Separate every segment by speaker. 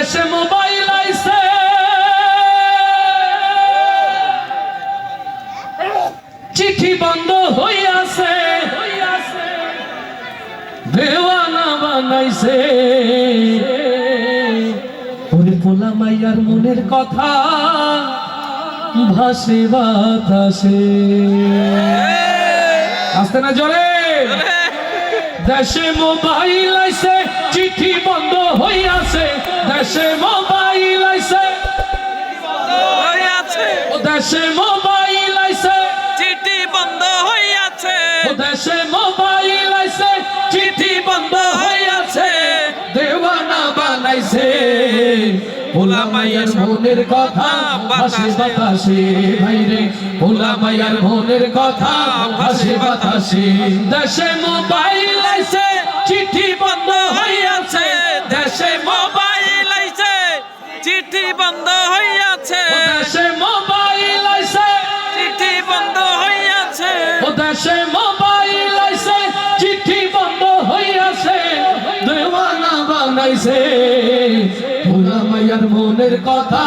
Speaker 1: দেশে মোবাইল আইছে। চিঠি বন্ধ হইয়াছে। দেওয়ানা বানাইছে। ওরে পোলা মাইয়ার মনের কথা ভাসে বাতাসে। আসতে না জলে দেশে মোবাইল আইছে। দেশে মোবাইল আইছে। ও দেশে মোবাইল আইছে।
Speaker 2: চিঠি বন্ধ হইয়াছে।
Speaker 1: ও দেশে মোবাইল আইছে। চিঠি বন্ধ হইয়াছে। দেওয়ানা বানাইছে। মাইয়ার মনের কথা ভাসে বাতাসে ভাইরে। মনের কথা ভাসে বাতাসে। দেশে মোবাইল আইছে। চিঠি বন্ধ হইয়াছে।
Speaker 2: দেশে চিঠি বন্ধ হইয়াছে।
Speaker 1: দেশে মোবাইল আইছে।
Speaker 2: চিঠি বন্ধ হইয়াছে।
Speaker 1: ও দেশে মোবাইল আইছে চিঠি বন্ধ হইয়াছে। দেওয়ানা বানাইছে। ভোলা মাইয়ার মনের কথা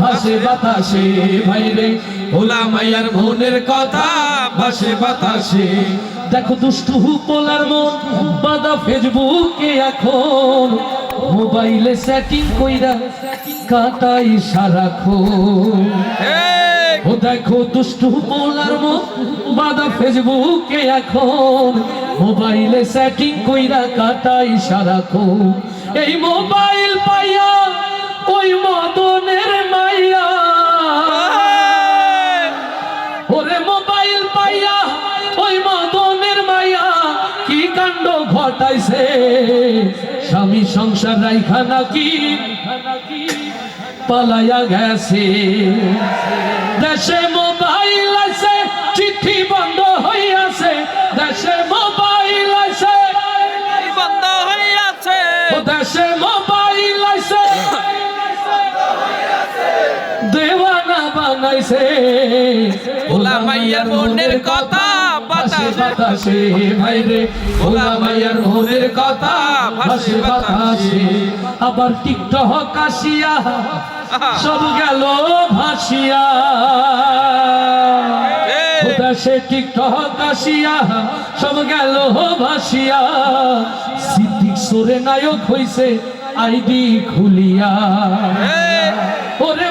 Speaker 1: ভাসে বাতাসে ভাইরে। ভোলা মাইয়ার মনের কথা ভাসে বাতাসে। দেখো দুষ্টু পোলার মন বাদা ফেসবুকে এখন। মোবাইলে সেটিং কইরা কাটাই সারা
Speaker 2: খো
Speaker 1: ও দেখো দুষ্টু পোলার মো বাদা ফেসবুকে এখন। মোবাইলে সেটিং কইরা কাটাই সারাক্ষণ। এই মোবাইল পাইয়া ওই মদনের কাণ্ড ঘটাইছে। স্বামী সংসার রাইখা নাকি? পালাইয়া গেছে। দেশে মোবাইল আছে চিঠি বন্ধ হইয়াছে। দেশে মোবাইল আছে।
Speaker 2: বন্ধ হইয়াছে।
Speaker 1: দেশে মোবাইল আছে। দেওয়ানা বানাইছে।
Speaker 2: ভোলা মাইয়ার মনের কথা।
Speaker 1: বাতাসে
Speaker 2: বাতাসে
Speaker 1: বাতাসে ভাইরে ভোলা মাইয়ার মনের কথা ভাসে বাতাসে। আবার টিকটক আসিয়া সব গেল ভাসিয়া। টিকটক আসিয়া সব গেল ভাসিয়া। সিদ্দিক সোরে নায়ক হইছে আইডি খুলিয়া। ওরে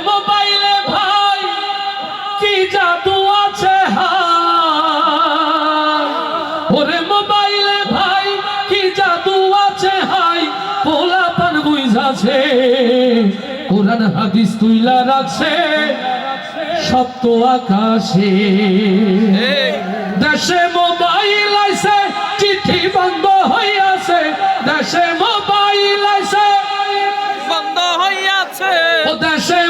Speaker 1: কোরআন হাদিস তুইলা রাখছে সপ্ত আকাশে। দেশে মোবাইল আইছে চিঠি বন্ধ হইয়াছে। দেশে মোবাইল আইছে
Speaker 2: বন্ধ হইয়াছে।
Speaker 1: ও দেশে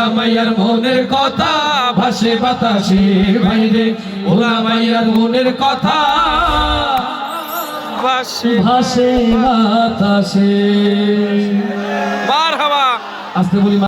Speaker 1: ভোলা মাইয়ার মনের কথা ভাসে বাতাসে বাইরে ওলামাইয়ার মনের কথা
Speaker 2: বাসি
Speaker 1: ভাসে বাতাসে।
Speaker 2: বার হওয়া
Speaker 1: আসতে বলি